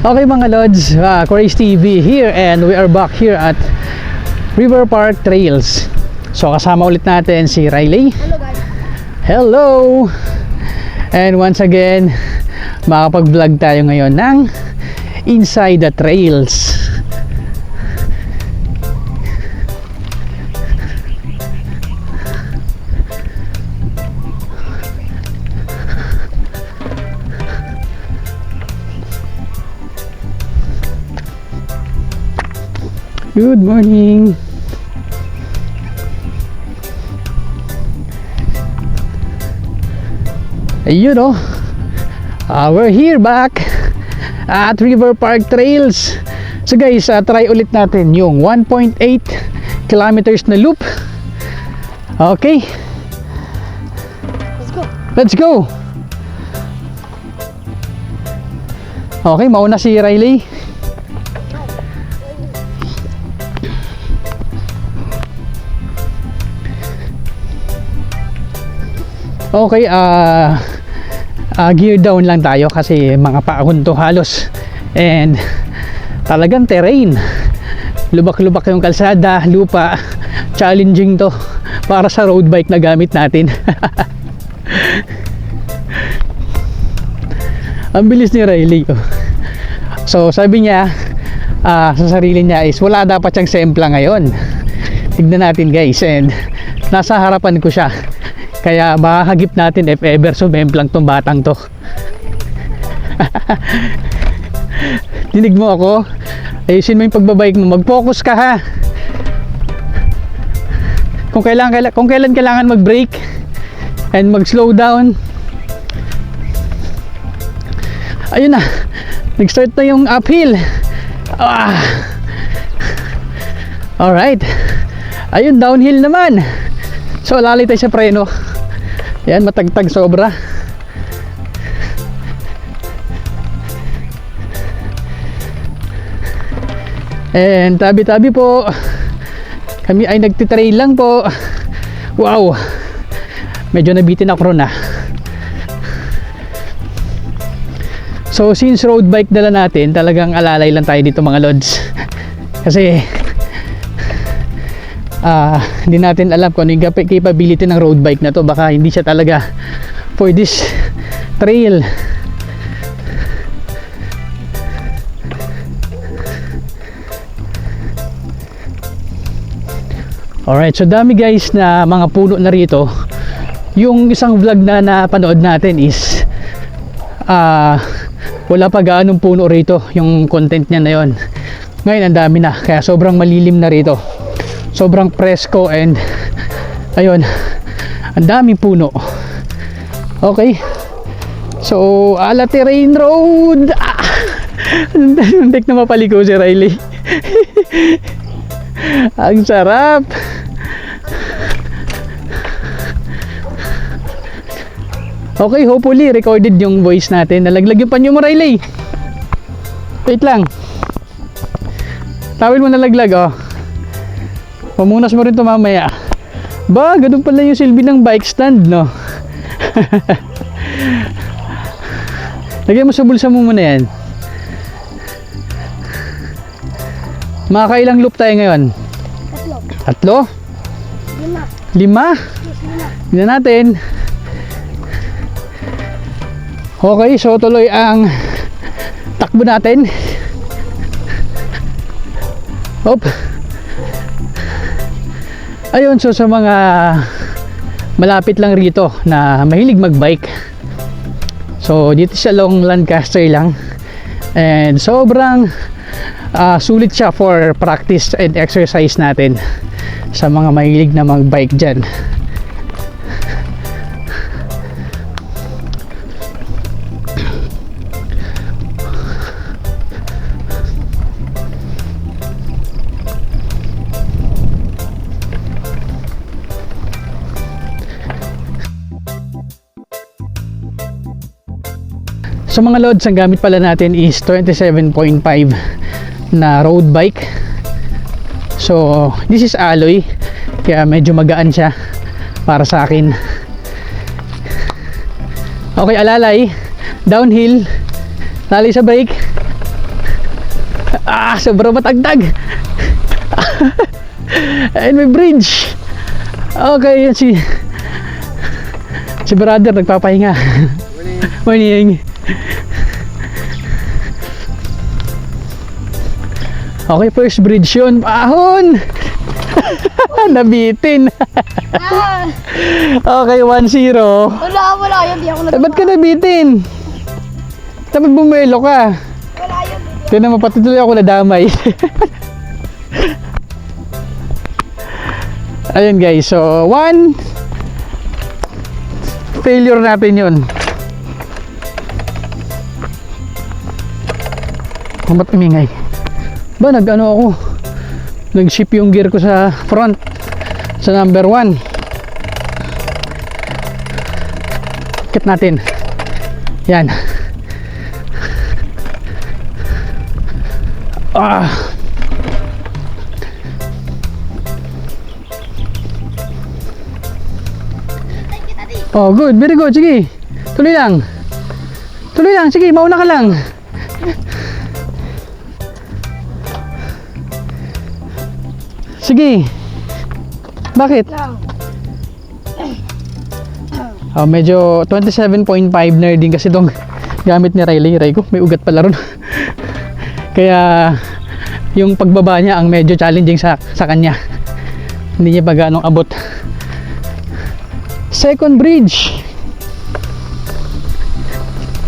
Okay mga Lods, uh, Craze TV here and we are back here at River Park Trails. So kasama ulit natin si Riley. Hello guys. Hello! And once again, makapag-vlog tayo ngayon ng Inside the Trails. Good morning! Ayun oh. Ah, we're here back at River Park Trails. So guys, ah, try ulit natin yung 1.8 kilometers na loop. Okay, Let's go. let's go. Okay, mauna si Riley. Okay, ah ah, gear down lang tayo kasi mga paahon to halos. And talagang terrain. Lubak-lubak yung kalsada, lupa. Challenging to para sa road bike na gamit natin. Ang bilis ni Riley. oh. So sabi niya ah, sa sarili niya is wala dapat siyang sempla ngayon. Tignan natin guys and nasa harapan ko siya. Kaya mahagip natin if ever sumemplang tong batang to. Dinig mo ako? Ayusin mo yung pagbabike mo. Mag-focus ka ha. Kung kailangan, kaila- kung kailan kailangan mag-brake and mag-slow down. Ayun na. Nag-start na yung uphill. Ah. Alright. Ayun, downhill naman. So, lalay tayo sa preno. Yan, matagtag sobra. And tabi-tabi po. Kami ay nagtitrail lang po. Wow. Medyo nabitin ako ron ah. So since road bike dala natin, talagang alalay lang tayo dito mga lods. Kasi ah hindi natin alam kung ano yung cap- capability ng road bike na to. Baka hindi siya talaga for this trail. Alright, so dami guys na mga puno na rito. Yung isang vlog na napanood natin is ah wala pa gaanong puno rito yung content niya na yon. Ngayon ang dami na kaya sobrang malilim na rito. Sobrang presko and ayun ang daming puno. Okay. So, ala terrain road. Ah! Muntik na mapaligo si Riley. ang sarap. Okay, hopefully recorded yung voice natin. Nalaglag yung panyo mo, Riley. Wait lang. Tawil mo nalaglag, oh. Pamunas mo rin to mamaya. Ba, ganun pala yung silbi ng bike stand, no? Lagyan mo sa bulsa mo muna yan. Makakailang loop tayo ngayon? Tatlo. Tatlo? Lima. Lima? Yes, lima. Natin. Okay, so tuloy ang takbo natin. Hop. Ayun, so sa mga malapit lang rito na mahilig magbike. So dito sa Long Lancaster lang. And sobrang ah, sulit siya for practice and exercise natin sa mga mahilig na magbike dyan. So mga loads, ang gamit pala natin is 27.5 na road bike. So, this is alloy. Kaya medyo magaan siya para sa akin. Okay, alalay. Downhill. Lalay sa brake. Ah, sobrang matagtag. Ayun, may bridge. Okay, yan si... Si brother nagpapahinga. Morning. Okay, first bridge yun. Ahon! Nabitin. Ah, Okay, 1-0. wala, wala yun. Di ako Eh, ba't ka nabitin? Dapat bumelo ka. Wala yun. Tinan mo, pati tuloy ako nadamay. Ayun guys, so one failure natin yun. Oh, umingay? Ba, nag-ano ako? Nag-ship yung gear ko sa front sa number 1. Kit natin. Yan. Ah. Oh, good. Very good. Sige. Tuloy lang. Tuloy lang. Sige, mauna ka lang. Sige. Bakit? Oh, medyo 27.5 nerding kasi tong gamit ni Riley. Ray ko, may ugat pala ron. Kaya yung pagbaba niya ang medyo challenging sa, sa kanya. Hindi niya pa ganong abot. Second bridge.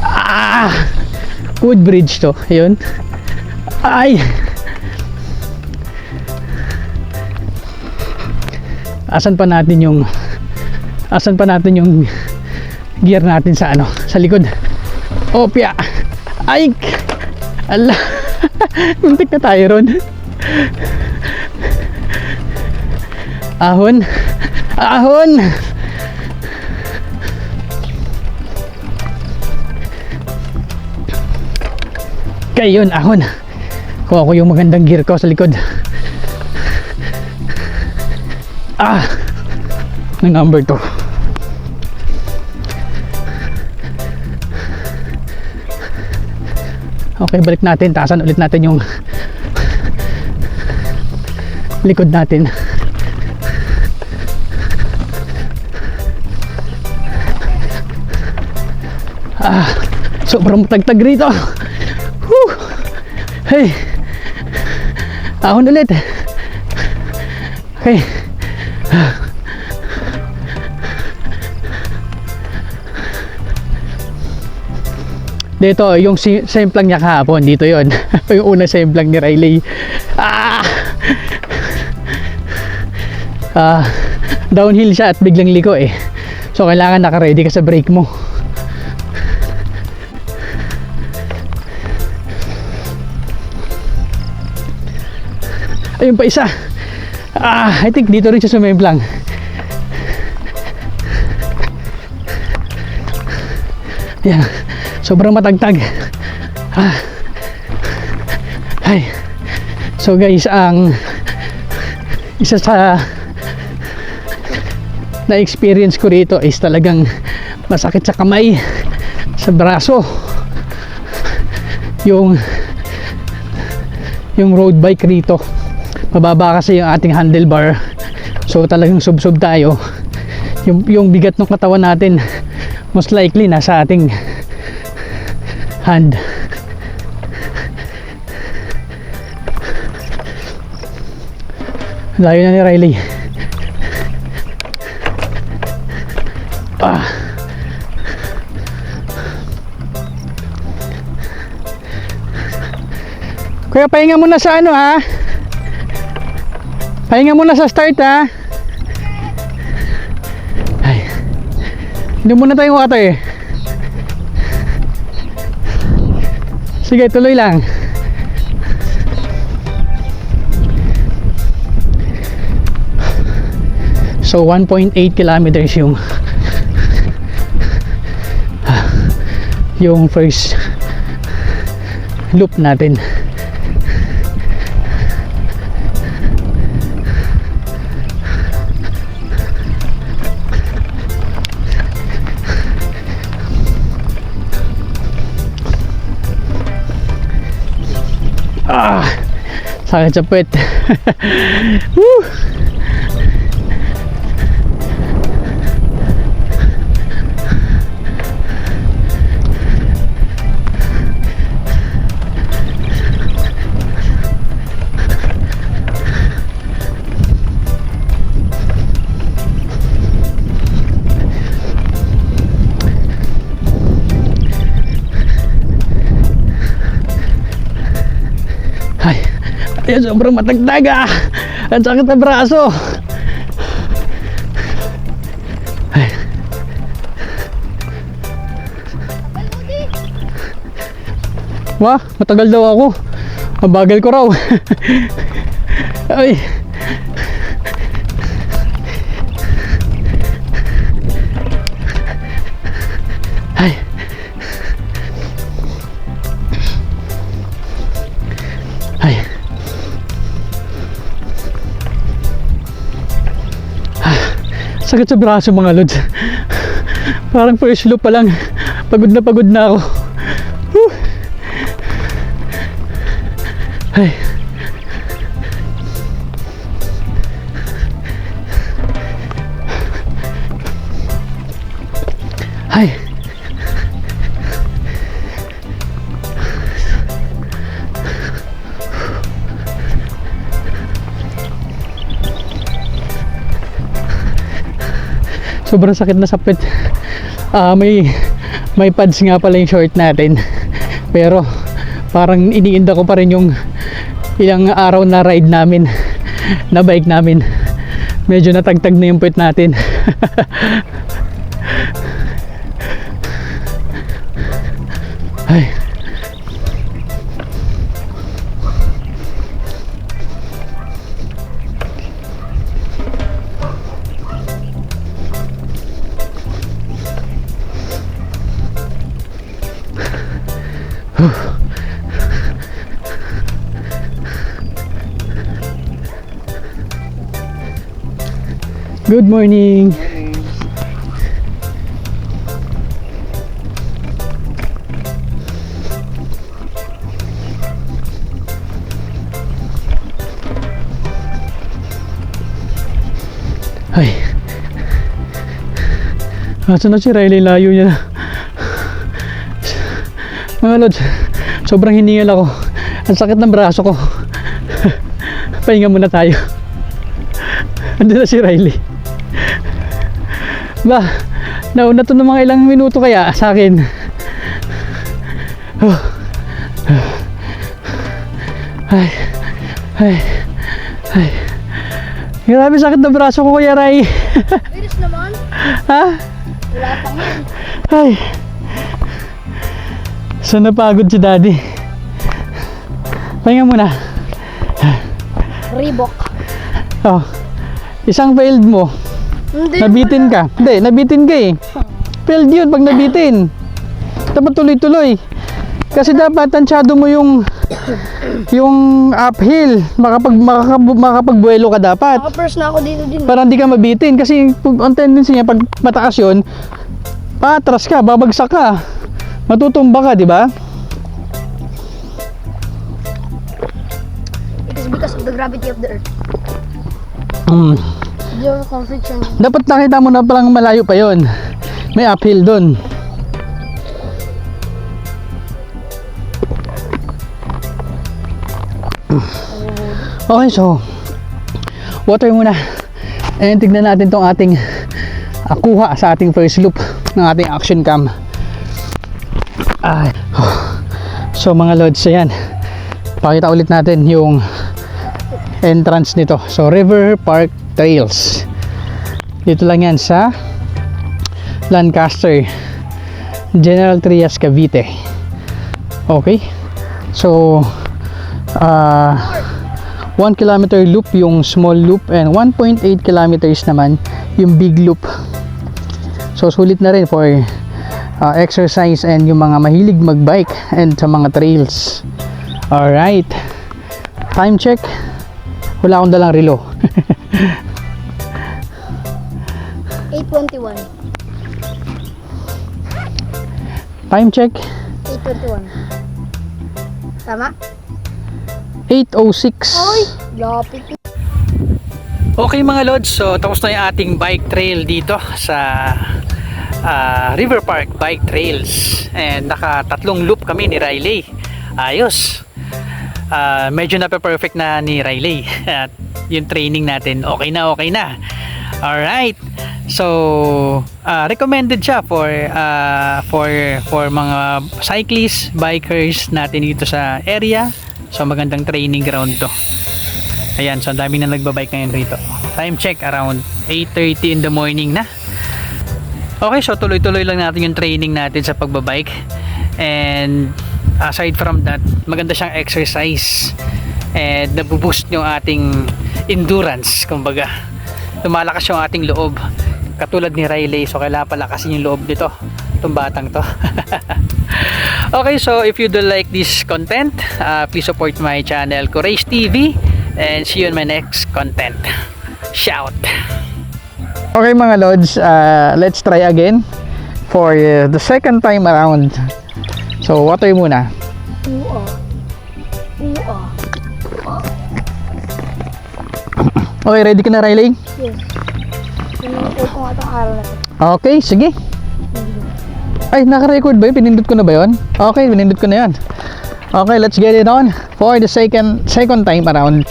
Ah! Wood bridge to. Ayun. Ay! Asan pa natin yung asan pa natin yung gear natin sa ano sa likod? Opya! Ay ala! Muntik na tayo ron. Ahon! Ahon! Kaya yun ahon. Kuha ko yung magandang gear ko sa likod ah! Ng number 2 okay balik natin. Taasan ulit natin yung likod natin. Ah sobrang matagtag rito. Whew. hey! Ahon ulit. Okay Dito, yung semplang niya kahapon, dito yon yung unang semplang ni Riley. Ah! Ah, downhill siya at biglang liko eh. So, kailangan naka-ready ka sa brake mo. Ayun pa isa. Ah, I think dito rin siya sumemplang. Yan. Sobrang matagtag. Ah. Ay. So guys, ang isa sa na-experience ko rito is talagang masakit sa kamay, sa braso. Yung yung road bike rito. Mababa kasi yung ating handlebar. So talagang sub-sub tayo. Yung, yung bigat ng katawan natin most likely nasa ating hand. Layo na ni Riley. Ah. Kuya, pahinga muna sa ano ha. Pahinga muna sa start ha. Ay. Hindi muna tayong water. Sige, tuloy lang. So 1.8 kilometers yung yung first loop natin. Sakit sa puwet. ay, sobrang matagtag ah. Ang sakit na braso. Ay. Wah, matagal daw ako. Mabagal ko raw. Ay. Sakit sa braso mga lods. Parang first loop pa lang. Pagod na pagod na ako. Sobrang sakit na sapit Ah, may may pads nga pala yung short natin. Pero parang iniinda ko pa rin yung ilang araw na ride namin na bike namin. Medyo natagtag na yung puwet natin Good morning. Ay. Asan na si Riley? Layo niya na. Mga lods, sobrang hiningal ako. Ang sakit ng braso ko. Pahinga muna tayo. Andun na si Riley. Ba, nauna to ng mga ilang minuto kaya sa akin. Oh. Ay, ay, ay. Grabe sakit ng braso ko kuya Ray. Bilis naman. ha? Wala pa nga. Ay. So napagod si daddy. Pahinga muna. Reebok. Oh. Isang failed mo. Hindi. Nabitin ka. Hindi, nabitin ka eh. Failed yun pag nabitin. Dapat tuloy-tuloy. Kasi dapat tansyado mo yung yung uphill. Makapag, makakab, makakapagbuelo ka dapat. Naka-first na ako dito din. Para hindi ka mabitin. Kasi ang tendency niya, pag mataas yun, patras ka, babagsak ka. Matutumba ka, di ba? It is because of the gravity of the earth. Mm. Your conviction. Dapat nakita mo na palang malayo pa yon. May uphill doon. Okay, so water muna. And tignan natin tong ating ah, kuha sa ating first loop ng ating action cam. Ay. So mga lods, ayan. Pakita ulit natin yung entrance nito. So River Park Trails. Dito lang yan sa Lancaster, General Trias, Cavite. Okay? So, uh, 1 kilometer loop yung small loop and 1.8 kilometers naman yung big loop. So, sulit na rin for uh, exercise and yung mga mahilig magbike and sa mga trails. Alright. Time check. Wala akong dalang relo. 821. Time check. 821. Tama? 8.06. Ay, lapit. Okay mga lods, so tapos na yung ating bike trail dito sa ah, River Park Bike Trails. And naka tatlong loop kami ni Riley. Ayos. Ah, medyo na-perfect na ni Riley. At yung training natin, okay na, okay na. Alright. So, ah, recommended siya for ah, for for mga cyclists, bikers natin dito sa area. So, magandang training ground to. Ayan, so dami na nagbabike ngayon rito. Time check around 8.30 in the morning na. Okay, so tuloy-tuloy lang natin yung training natin sa pagbabike. And aside from that, maganda siyang exercise. And nabuboost yung ating endurance, kumbaga. Lumalakas yung ating loob. Katulad ni Riley, so kailangan palakasin yung loob nito. Itong batang to. okay, so if you do like this content, uh, please support my channel, Courage TV. And see you in my next content. Shout! Okay mga lods, uh, let's try again for uh, the second time around. So, water muna. Ua. Ua. Okay, ready ka na Riley? Yes. Pinintay ko nga itong araw na. Okay, sige. Ay, naka-record ba yun? Pinindot ko na ba yun? Okay, pinindot ko na yun. Okay, let's get it on for the second second time around.